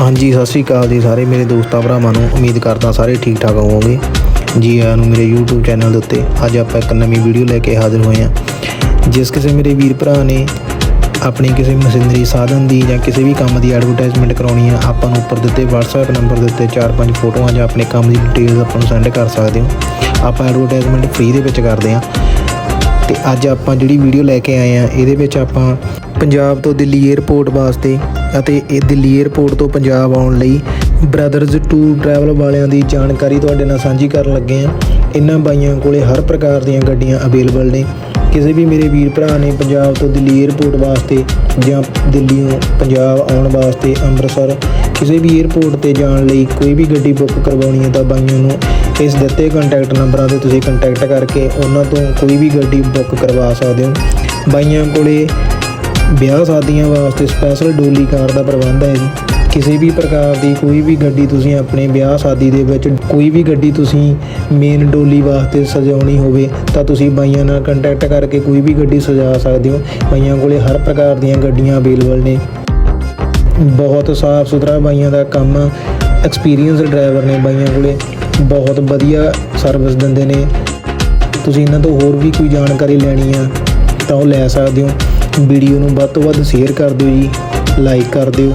ਹਾਂਜੀ, ਸਤਿ ਸ੍ਰੀ ਅਕਾਲ ਜੀ ਸਾਰੇ ਮੇਰੇ ਦੋਸਤਾਂ ਭਰਾਵਾਂ ਨੂੰ। ਉਮੀਦ ਕਰਦਾ ਸਾਰੇ ਠੀਕ ਠਾਕ ਹੋਵੋਗੇ। ਜੀ ਆਇਆਂ ਨੂੰ ਮੇਰੇ YouTube ਚੈਨਲ ਦੇ ਉੱਤੇ ਅੱਜ ਆਪਾਂ ਇੱਕ ਨਵੀਂ ਵੀਡੀਓ ਲੈ ਕੇ ਹਾਜ਼ਰ ਹੋਏ ਹਾਂ। ਜਿਸ ਕਿਸੇ ਮੇਰੇ ਵੀਰ ਭਰਾ ਨੇ ਆਪਣੀ ਕਿਸੇ ਮਸ਼ੀਨਰੀ ਸਾਧਨ ਦੀ ਜਾਂ ਕਿਸੇ ਵੀ ਕੰਮ ਦੀ ਐਡਵਰਟਾਈਜ਼ਮੈਂਟ ਕਰਾਉਣੀ ਆ, ਆਪਾਂ ਨੂੰ ਉੱਪਰ ਦਿੱਤੇ WhatsApp ਨੰਬਰ ਦੇ ਉੱਤੇ 4-5 ਫੋਟੋਆਂ ਜਾਂ ਆਪਣੇ ਕੰਮ ਦੀ ਡਿਟੇਲਸ ਆਪਾਂ ਨੂੰ ਸੈਂਡ ਕਰ ਸਕਦੇ ਹੋ। ਆਪਾਂ ਐਡਵਰਟਾਈਜ਼ਮੈਂਟ ਫ੍ਰੀ ਦੇ ਵਿੱਚ ਕਰਦੇ ਹਾਂ। ਤੇ ਅੱਜ ਆਪਾਂ ਜਿਹੜੀ ਵੀਡੀਓ ਲੈ ਕੇ ਆਏ ਆ, ਇਹਦੇ ਵਿੱਚ ਆਪਾਂ ਪੰਜਾਬ ਤੋਂ ਦਿੱਲੀ 에ਅਰਪੋਰਟ ਵਾਸਤੇ ਅਤੇ ਇਹ ਦਿੱਲੀ 에ਅਰਪੋਰਟ ਤੋਂ ਪੰਜਾਬ ਆਉਣ ਲਈ ਬ੍ਰਦਰਜ਼ ਟੂਰ ਟਰੈਵਲ ਵਾਲਿਆਂ ਦੀ ਜਾਣਕਾਰੀ ਤੁਹਾਡੇ ਨਾਲ ਸਾਂਝੀ ਕਰਨ ਲੱਗੇ ਆ। ਇਹਨਾਂ ਬਾਈਆਂ ਕੋਲੇ ਹਰ ਪ੍ਰਕਾਰ ਦੀਆਂ ਗੱਡੀਆਂ ਅਵੇਲੇਬਲ ਨੇ। ਕਿਸੇ ਵੀ ਮੇਰੇ ਵੀਰ ਭਰਾ ਨੇ ਪੰਜਾਬ ਤੋਂ ਦਿੱਲੀ 에ਅਰਪੋਰਟ ਵਾਸਤੇ ਜਾਂ ਦਿੱਲੀੋਂ ਪੰਜਾਬ ਆਉਣ ਵਾਸਤੇ ਅੰਮ੍ਰਿਤਸਰ ਕਿਸੇ ਵੀ 에ਅਰਪੋਰਟ ਤੇ ਜਾਣ ਲਈ ਕੋਈ ਵੀ ਗੱਡੀ ਬੁੱਕ ਕਰਵਾਉਣੀ ਹੈ ਤਾਂ ਬਾਈਆਂ ਨੂੰ ਇਸ ਦਿੱਤੇ ਕੰਟੈਕਟ ਨੰਬਰਾਂ ਤੇ ਤੁਸੀਂ ਕੰਟੈਕਟ ਕਰਕੇ ਉਹਨਾਂ ਤੋਂ ਕੋਈ ਵੀ ਗੱਡੀ ਬੁੱਕ ਕਰਵਾ ਸਕਦੇ ਹੋ। ਬਾਈਆਂ ਕੋਲੇ ਵਿਆਹ ਸ਼ਾਦੀਆਂ ਵਾਸਤੇ ਸਪੈਸ਼ਲ ਡੋਲੀ ਕਾਰ ਦਾ ਪ੍ਰਬੰਧ ਹੈ ਜੀ। ਕਿਸੇ ਵੀ ਪ੍ਰਕਾਰ ਦੀ ਕੋਈ ਵੀ ਗੱਡੀ ਤੁਸੀਂ ਆਪਣੇ ਵਿਆਹ ਸ਼ਾਦੀ ਦੇ ਵਿੱਚ ਕੋਈ ਵੀ ਗੱਡੀ ਤੁਸੀਂ ਮੇਨ ਡੋਲੀ ਵਾਸਤੇ ਸਜਾਉਣੀ ਹੋਵੇ, ਤਾਂ ਤੁਸੀਂ ਬਾਈਆਂ ਨਾਲ ਕੰਟੈਕਟ ਕਰਕੇ ਕੋਈ ਵੀ ਗੱਡੀ ਸਜਾ ਸਕਦੇ ਹੋ। ਬਾਈਆਂ ਕੋਲੇ ਹਰ ਪ੍ਰਕਾਰ ਦੀਆਂ ਗੱਡੀਆਂ ਅਵੇਲੇਬਲ ਨੇ। ਬਹੁਤ ਸਾਫ਼ ਸੁਥਰਾ ਬਾਈਆਂ ਦਾ ਕੰਮ ਐਕਸਪੀਰੀਅੰਸ ਡਰਾਈਵਰ ਨੇ ਬਾਈਆਂ ਕੋਲੇ। ਬਹੁਤ ਵਧੀਆ ਸਰਵਿਸ ਦਿੰਦੇ ਨੇ। ਤੁਸੀਂ ਇਹਨਾਂ ਤੋਂ ਹੋਰ ਵੀ ਕੋਈ ਜਾਣਕਾਰੀ ਲੈਣੀ ਆ, ਤਾਂ ਉਹ ਲੈ ਸਕਦੇ ਹੋ। ਵੀਡੀਓ ਨੂੰ ਵੱਧ ਤੋਂ ਵੱਧ ਸ਼ੇਅਰ ਕਰ ਦਿਓ ਜੀ ਲਾਈਕ ਕਰ ਦਿਓ।